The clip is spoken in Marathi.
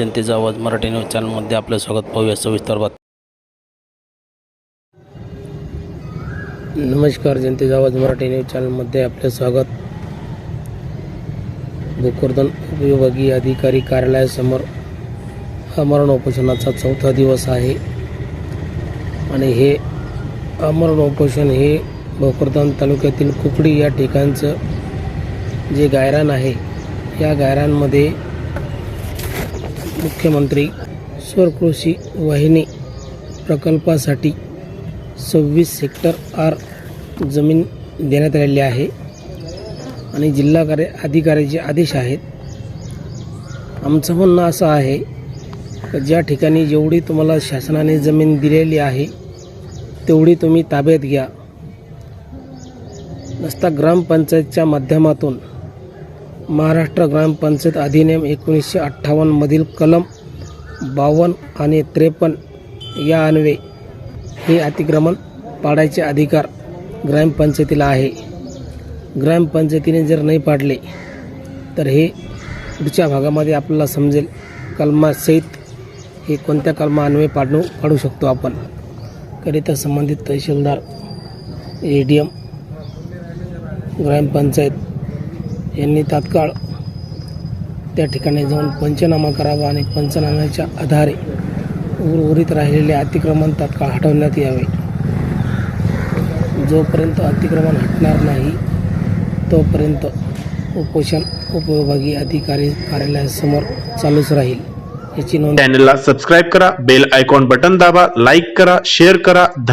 जनतेचा आवाज मराठी न्यूज चॅनलमध्ये आपलं स्वागत. पाहूया सविस्तर बात नमस्कार जनतेचा आवाज मराठी न्यूज चॅनलमध्ये आपलं स्वागत. भोकरदन उपविभागीय अधिकारी कार्यालयासमोर अमरण उपोषणाचा चौथा दिवस आहे. आणि हे अमरण उपोषण हे भोकरदन तालुक्यातील कुकडी या ठिकाणचं जे गायरान आहे या गायरांमध्ये मुख्यमंत्री स्वरकृषी वाहिनी प्रकल्पासाठी सव्वीस हेक्टर आर जमीन देण्यात आलेली आहे. आणि जिल्हा कार्य अधिकाऱ्याचे आदेश आहेत. आमचं म्हणणं असं आहे की ज्या ठिकाणी जेवढी तुम्हाला शासनाने जमीन दिलेली आहे तेवढी तुम्ही ताब्यात घ्या. नसता ग्रामपंचायतच्या माध्यमातून महाराष्ट्र ग्रामपंचायत अधिनियम एकोणीसशे अठ्ठावन्नमधील कलम बावन्न आणि त्रेपन्न या अन्वये हे अतिक्रमण पाडायचे अधिकार ग्रामपंचायतीला आहे. ग्रामपंचायतीने जर नाही पाडले तर हे पुढच्या भागामध्ये आपल्याला समजेल. कलमासहित हे कोणत्या कलमा अन्वये पाडणू पाडू शकतो आपण? करिता संबंधित तहसीलदार ए डी एम ग्रामपंचायत यांनी तात्काळ त्या ठिकाणी जाऊन पंचनामा करावा आणि पंचनाम्याच्या आधारे उर्वरित राहिलेले अतिक्रमण तात्काळ हटवण्यात यावे. जोपर्यंत अतिक्रमण हटणार नाही तोपर्यंत उपोषण उपविभागीय अधिकारी कार्यालयासमोर चालूच राहील याची नोंद चॅनलला सबस्क्राईब करा बेल आयकॉन बटन दाबा लाईक करा शेअर करा. धन्यवाद.